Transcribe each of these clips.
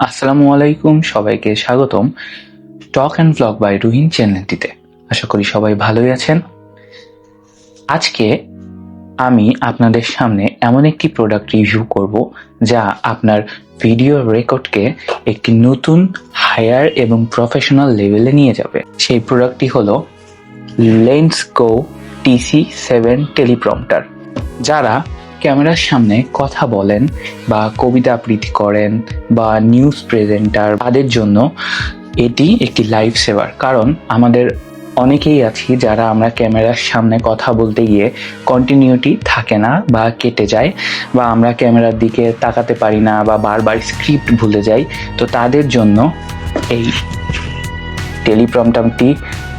আসসালামু আলাইকুম, সবাইকে স্বাগতম talk and blog by Ruhin চ্যানেলটিতে। আশা করি সবাই ভালোই আছেন। আজকে আমি আপনাদের সামনে এমন একটি প্রোডাক্ট রিভিউ করব যা আপনার ভিডিও রেকর্ডকে একটি নতুন হায়ার এবং প্রফেশনাল লেভেলে নিয়ে যাবে। সেই প্রোডাক্টটি হলো lens go TC seven teleprompter যারা ক্যামেরার সামনে কথা বলেন বা কবিতা আবৃত্তি করেন বা নিউজ প্রেজেন্টার তাদের জন্য এটি একটি লাইফ সেভার কারণ আমাদের অনেকেই আছি যারা আমরা ক্যামেরার সামনে কথা বলতে গিয়ে কন্টিনিউটি থাকে না বা কেটে যায় বা আমরা ক্যামেরার দিকে তাকাতে পারি না বা বারবার স্ক্রিপ্ট ভুলে যাই। তো তাদের জন্য এই টেলিপ্রমটামটি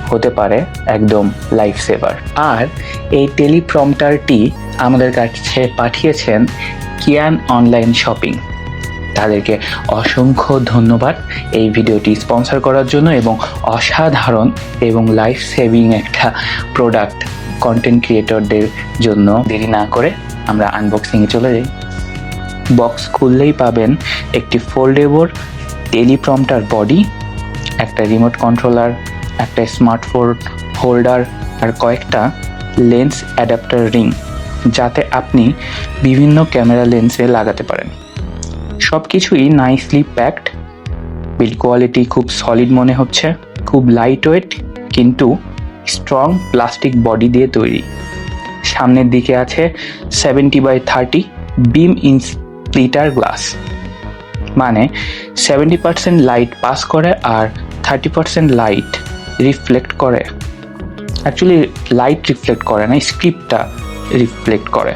হতে পারে একদম লাইফ সেভার আর এই টেলিপ্রম্পটারটি আমাদের কাছে পাঠিয়েছেন কিয়ান অনলাইন শপিং তাদেরকে অসংখ্য ধন্যবাদ এই ভিডিওটি স্পন্সর করার জন্য এবং অসাধারণ এবং লাইফ সেভিং একটা প্রোডাক্ট কন্টেন্ট ক্রিয়েটরদের জন্য। দেরি না করে আমরা আনবক্সিংয়ে চলে যাই। বক্স খুললেই পাবেন একটি ফোল্ডেবল টেলিপ্রম্পটার বডি একটা রিমোট কন্ট্রোলার একটা স্মার্টফোন হোল্ডার আর কয়েকটা লেন্স অ্যাডাপ্টার রিং, যাতে আপনি বিভিন্ন ক্যামেরা লেন্সে লাগাতে পারেন। সব কিছুই নাইসলি প্যাকড বিল্ড কোয়ালিটি খুব সলিড মনে হচ্ছে। খুব লাইট ওয়েট কিন্তু স্ট্রং প্লাস্টিক বডি দিয়ে তৈরি। সামনের দিকে আছে seventy by thirty beam in splitter glass মানে সেভেন্টি পার্সেন্ট লাইট পাস করে আর থার্টি পার্সেন্ট লাইট রিফ্লেক্ট করে। অ্যাকচুয়ালি লাইট রিফ্লেক্ট করে না স্ক্রিপ্টটা রিফ্লেক্ট করে।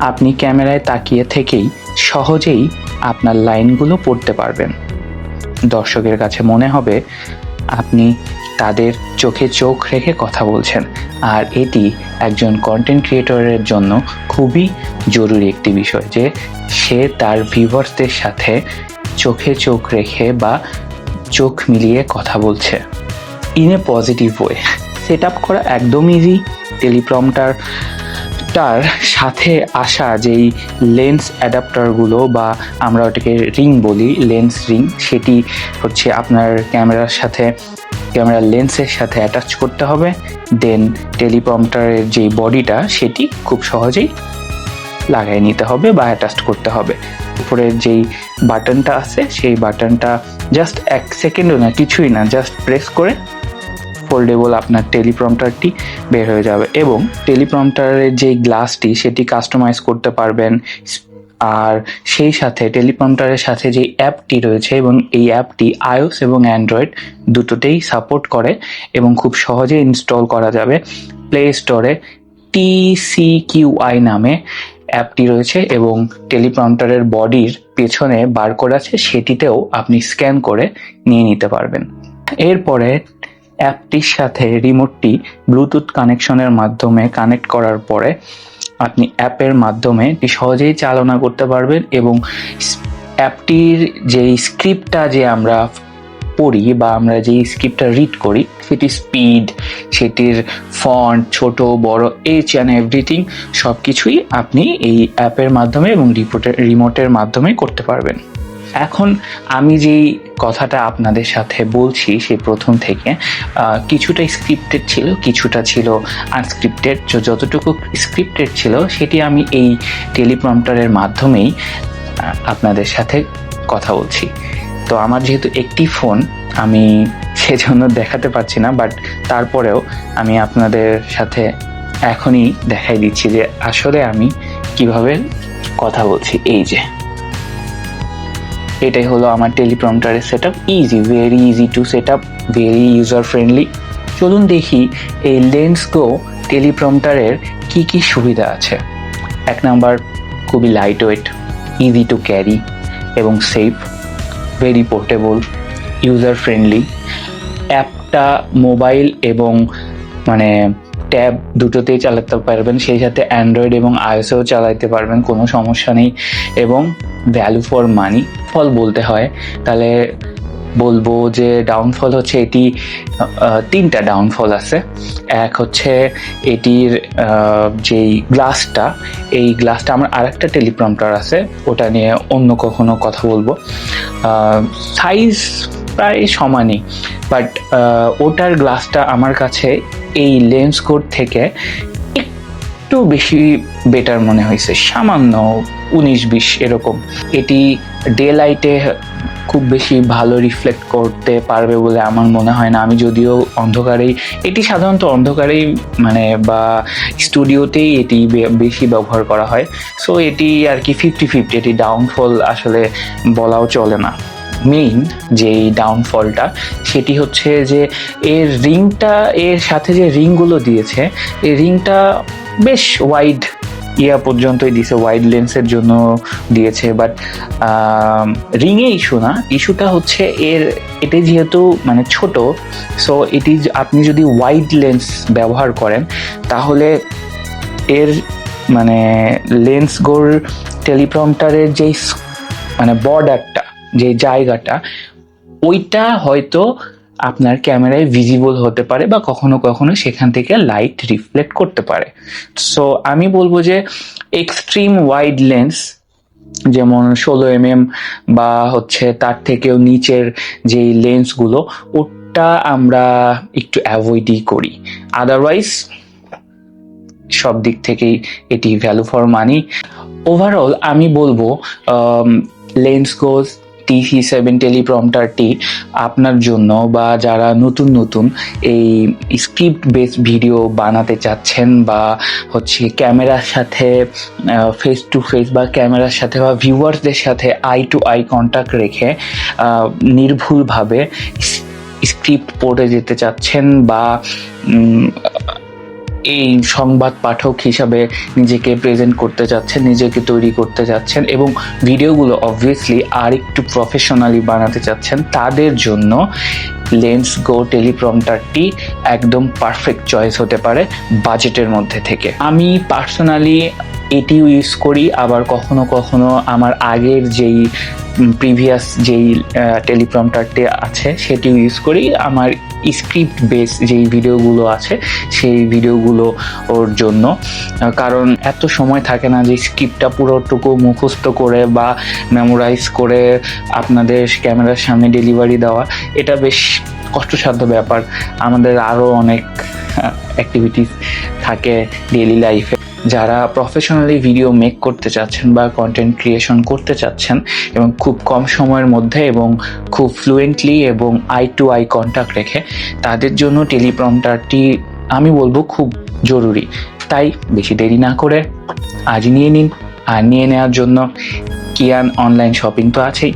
আপনি ক্যামেরায় তাকিয়ে থেকেই সহজেই আপনার লাইনগুলো পড়তে পারবেন। দর্শকের কাছে মনে হবে, আপনি তাদের চোখে চোখ রেখে কথা বলছেন, আর এটি একজন কন্টেন্ট ক্রিয়েটরের জন্য খুবই জরুরি একটি বিষয় যে, সে তার ভিউয়ার্সদের সাথে চোখে চোখ রেখে বা চোখ মিলিয়ে কথা বলছে। In a positive way set up করা একদম ইজি টেলিপ্রমটার তার সাথে আসা যেই লেন্স অ্যাডাপ্টারগুলো বা আমরা ওটাকে রিং বলি লেন্স রিং সেটি হচ্ছে আপনার ক্যামেরার সাথে ক্যামেরার লেন্সের সাথে অ্যাটাচ করতে হবে। দেন টেলিপ্রমটারের যেই বডিটা সেটি খুব সহজেই লাগাই নিতে হবে বা অ্যাটাচ করতে হবে। উপরের যেই বাটনটা আছে, সেই বাটনটা জাস্ট এক সেকেন্ডও না, কিছুই না জাস্ট প্রেস করে ফোল্ডেবল আপনার টেলিপ্রম্পটারটি বের হয়ে যাবে এবং টেলিপ্রম্পটারের যে গ্লাসটি সেটি কাস্টমাইজ করতে পারবেন। আর সেই সাথে টেলিপ্রম্পটারের সাথে যে অ্যাপটি রয়েছে এবং এই অ্যাপটি আইওস এবং অ্যান্ড্রয়েড দুটোতেই সাপোর্ট করে এবং খুব সহজে ইনস্টল করা যাবে। প্লে স্টোরে টিসিকিউআই নামে অ্যাপটি রয়েছে এবং টেলিপ্রম্পটারের বডির পেছনে বারকোড আছে, সেটিতেও আপনি স্ক্যান করে নিয়ে নিতে পারবেন। এরপরে অ্যাপটির সাথে রিমোটটি ব্লুটুথ কানেকশনের মাধ্যমে কানেক্ট করার পরে আপনি অ্যাপের মাধ্যমে এটি সহজেই চালনা করতে পারবেন এবং অ্যাপটির যেই স্ক্রিপ্টটা যে আমরা পড়ি বা আমরা যেই স্ক্রিপ্টটা রিড করি, সেটির স্পিড, সেটির ফন্ট, ছোট, বড় এইচ অ্যান্ড এভরিথিং সব কিছুই আপনি এই অ্যাপের মাধ্যমে এবং রিপোর্টের, রিমোটের মাধ্যমে করতে পারবেন। এখন আমি যেই কথাটা আপনাদের সাথে বলছি সেই প্রথম থেকে কিছুটা স্ক্রিপ্টেড ছিল, কিছুটা ছিল আনস্ক্রিপ্টেড যতটুকু স্ক্রিপ্টেড ছিল সেটি আমি এই টেলিপ্রম্পটারের মাধ্যমেই আপনাদের সাথে কথা বলছি। তো আমার যেহেতু একটি ফোন আমি সেজন্য দেখাতে পারছি না বাট তারপরেও আমি আপনাদের সাথে এখনই দেখাই দিচ্ছি যে আসলে আমি কীভাবে কথা বলছি। এই যে। এটাই হলো আমার টেলিপ্রম্পটারের set up easy very easy to set up very user friendly চলুন দেখি এই লেন্স গো টেলিপ্রম্পটারের কি কি সুবিধা আছে। এক নাম্বার খুবই light weight easy to carry এবং safe very portable user friendly অ্যাপটা মোবাইল এবং মানে ট্যাব দুটোতেই চালাতে পারবেন, সেই সাথে অ্যান্ড্রয়েড এবং আইএসও চালাতে পারবেন, কোনো সমস্যা নেই। এবং ভ্যালু ফর মানি ফল বলতে হয়। তাহলে বলব যে ডাউনফল হচ্ছে এটি তিনটা ডাউনফল আছে। এক হচ্ছে এটির যেই গ্লাসটা এই গ্লাসটা আমার আরেকটা টেলিপ্রম্পটার আছে, ওটা নিয়ে অন্য কখনো কথা বলব। সাইজ প্রায় সমানই বাট ওটার গ্লাসটা আমার কাছে এই লেন্স কোড থেকে একটু বেশি বেটার মনে হয়েছে। সামান্য উনিশ বিশ এরকম। এটি ডে লাইটে খুব বেশি ভালো রিফ্লেক্ট করতে পারবে বলে আমার মনে হয় না। আমি যদিও অন্ধকারেই, এটি সাধারণত অন্ধকারেই মানে বা স্টুডিওতেই এটি বেশি ব্যবহার করা হয়। সো এটি আর কি ফিফটি ফিফটি এটি ডাউনফল আসলে বলাও চলে না। মেইন যেই ডাউনফলটা সেটি হচ্ছে যে এর রিংটা, এর সাথে যে রিংগুলো দিয়েছে, এই রিংটা বেশ ওয়াইড ইয়া পর্যন্তই দিয়েছে ওয়াইড লেন্সের জন্য দিয়েছে বাট রিংয়ে ইস্যু না। ইস্যুটা হচ্ছে এর, এটি যেহেতু মানে ছোট সো এটি আপনি যদি ওয়াইড লেন্স ব্যবহার করেন, তাহলে এর মানে লেন্স গোর টেলিপ্রম্পটারের যেই মানে বর্ডারটা যে জায়গাটা, ওইটা হয়তো আপনার ক্যামেরায় ভিজিবল হতে পারে বা কখনো কখনো সেখান থেকে লাইট রিফ্লেক্ট করতে পারে। সো আমি বলব যে এক্সট্রিম ওয়াইড লেন্স যেমন ষোলো এম এম বা হচ্ছে তার থেকেও নিচের যেই লেন্সগুলো ওটা আমরা একটু অ্যাভয়েডই করি। আদারওয়াইজ সব দিক থেকেই এটি ভ্যালু ফর মানি ওভারঅল আমি বলব লেন্স গোজ টিসি সেভেন টেলিপ্রম্পটারটি আপনার জন্য বা যারা নতুন নতুন এই স্ক্রিপ্ট বেস ভিডিও বানাতে চাচ্ছেন বা হচ্ছে ক্যামেরার সাথে ফেস টু ফেস বা ক্যামেরার সাথে বা ভিউয়ার্সদের সাথে আই টু আই কন্ট্যাক্ট রেখে নির্ভুলভাবে স্ক্রিপ্ট পড়ে যেতে চাচ্ছেন বা এই সংবাদ পাঠক হিসাবে নিজেকে প্রেজেন্ট করতে চাচ্ছেন নিজেকে তৈরি করতে চাচ্ছেন এবং ভিডিওগুলো অবভিয়াসলি আর একটু প্রফেশনালি বানাতে চাচ্ছেন, তাদের জন্য লেন্স গো টেলিপ্রম্পটারটি একদম পারফেক্ট চয়েস হতে পারে বাজেটের মধ্যে থেকে। আমি পার্সোনালি এটি ইউজ করি, আবার কখনো কখনো আমার আগের যেই প্রিভিয়াস যেই টেলিপ্রম্পটারটি আছে সেটি ইউজ করি। আমার স্ক্রিপ্ট বেস যেই ভিডিওগুলো আছে, সেই ভিডিওগুলো ওর জন্য। কারণ এত সময় থাকে না যে স্ক্রিপ্টটা পুরোটুকু মুখস্থ করে বা মেমোরাইজ করে আপনাদের ক্যামেরার সামনে ডেলিভারি দেওয়া, এটা বেশ কষ্টসাধ্য ব্যাপার। আমাদের আরও অনেক অ্যাক্টিভিটিস থাকে ডেইলি লাইফে যারা প্রফেশনালি ভিডিও মেক করতে চাচ্ছেন বা কন্টেন্ট ক্রিয়েশন করতে চাচ্ছেন এবং খুব কম সময়ের মধ্যে এবং খুব ফ্লুয়েন্টলি এবং আই টু আই কন্ট্যাক্ট রেখে, তাদের জন্য টেলিপ্রম্পটারটি আমি বলব খুব জরুরি। তাই বেশি দেরি না করে আজ নিয়ে নিন। আর নিয়ে নেওয়ার জন্য কিয়ান অনলাইন শপিং তো আছেই।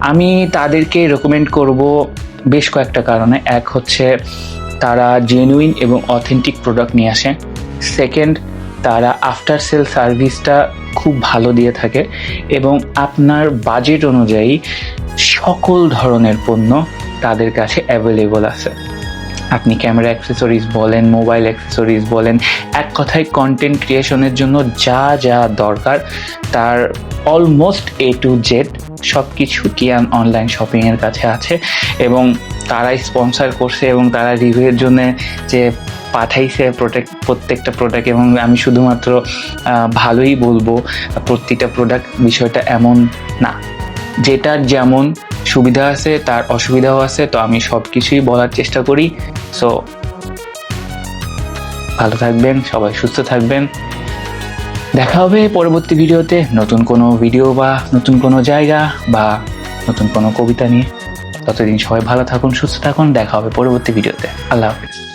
আমি তাদেরকে রেকমেন্ড করব বেশ কয়েকটা কারণে। এক হচ্ছে, তারা জেনুইন এবং অথেন্টিক প্রোডাক্ট নিয়ে আসে। সেকেন্ড তারা আফটার সেল সার্ভিসটা খুব ভালো দিয়ে থাকে এবং আপনার বাজেট অনুযায়ী সকল ধরনের পণ্য তাদের কাছে অ্যাভেলেবল আছে। আপনি ক্যামেরা অ্যাক্সেসরিজ বলেন মোবাইল অ্যাক্সেসরিজ বলেন, এক কথায় কন্টেন্ট ক্রিয়েশনের জন্য যা যা দরকার, তার অলমোস্ট এ টু জেড সব কিছু কিয়ান অনলাইন শপিংয়ের কাছে আছে এবং তারাই স্পন্সর করছে এবং তারা রিভিউয়ের জন্য যে পাঠাইছে প্রোডাক্ট প্রত্যেকটা প্রোডাক্ট এবং আমি শুধুমাত্র ভালোই বলব প্রত্যেকটা প্রোডাক্ট বিষয়টা এমন না। যেটার যেমন সুবিধা আছে, তার অসুবিধাও আছে, তো আমি সব কিছুই বলার চেষ্টা করি। সো ভালো থাকবেন, সবাই সুস্থ থাকবেন। দেখা হবে পরবর্তী ভিডিওতে নতুন কোনো ভিডিও বা নতুন কোনো জায়গা বা নতুন কোনো কবিতা নিয়ে। ততদিন সবাই ভালো থাকুন, সুস্থ থাকুন, দেখা হবে পরবর্তী ভিডিওতে। আল্লাহ হাফিজ।